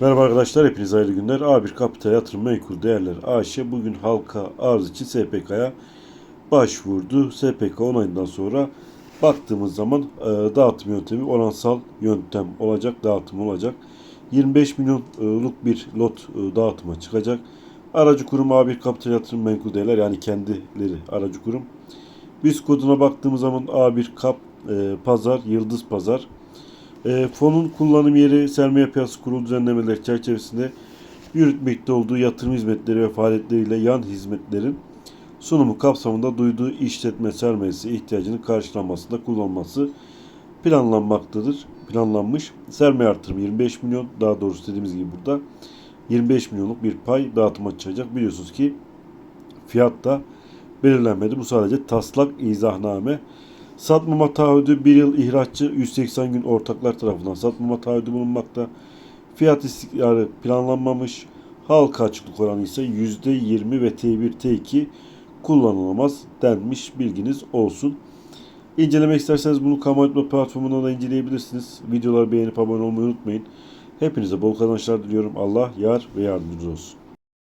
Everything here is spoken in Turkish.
Merhaba arkadaşlar, hepinize hayırlı günler. A1 Kapital Yatırım Menkul Değerler AŞ bugün halka arz için SPK'ya başvurdu. SPK onayından sonra baktığımız zaman e, dağıtım yöntemi oransal yöntem olacak, dağıtım olacak. 25 milyonluk bir lot e, dağıtıma çıkacak. Aracı kurum A1 Kapital Yatırım Menkul Değerler yani kendileri aracı kurum. Biz koduna baktığımız zaman A1 Kap e, Pazar, Yıldız Pazar. E, fonun kullanım yeri sermaye piyasası kurulu düzenlemeleri çerçevesinde yürütmekte olduğu yatırım hizmetleri ve faaliyetleriyle yan hizmetlerin sunumu kapsamında duyduğu işletme sermayesi ihtiyacının karşılanmasında kullanılması planlanmaktadır. Planlanmış. Sermaye artırımı 25 milyon daha doğrusu dediğimiz gibi burada 25 milyonluk bir pay dağıtıma çıkacak. Biliyorsunuz ki fiyat da belirlenmedi. Bu sadece taslak izahname. Satmama taahhüdü 1 yıl ihraççı 180 gün ortaklar tarafından satmama taahhüdü bulunmakta. Fiyat istikrarı planlanmamış. Halka açıklık oranı ise %20 ve T1 T2 kullanılamaz denmiş bilginiz olsun. İncelemek isterseniz bunu Kamu platformundan da inceleyebilirsiniz. Videoları beğenip abone olmayı unutmayın. Hepinize bol kazançlar diliyorum. Allah yar ve yardımcınız olsun.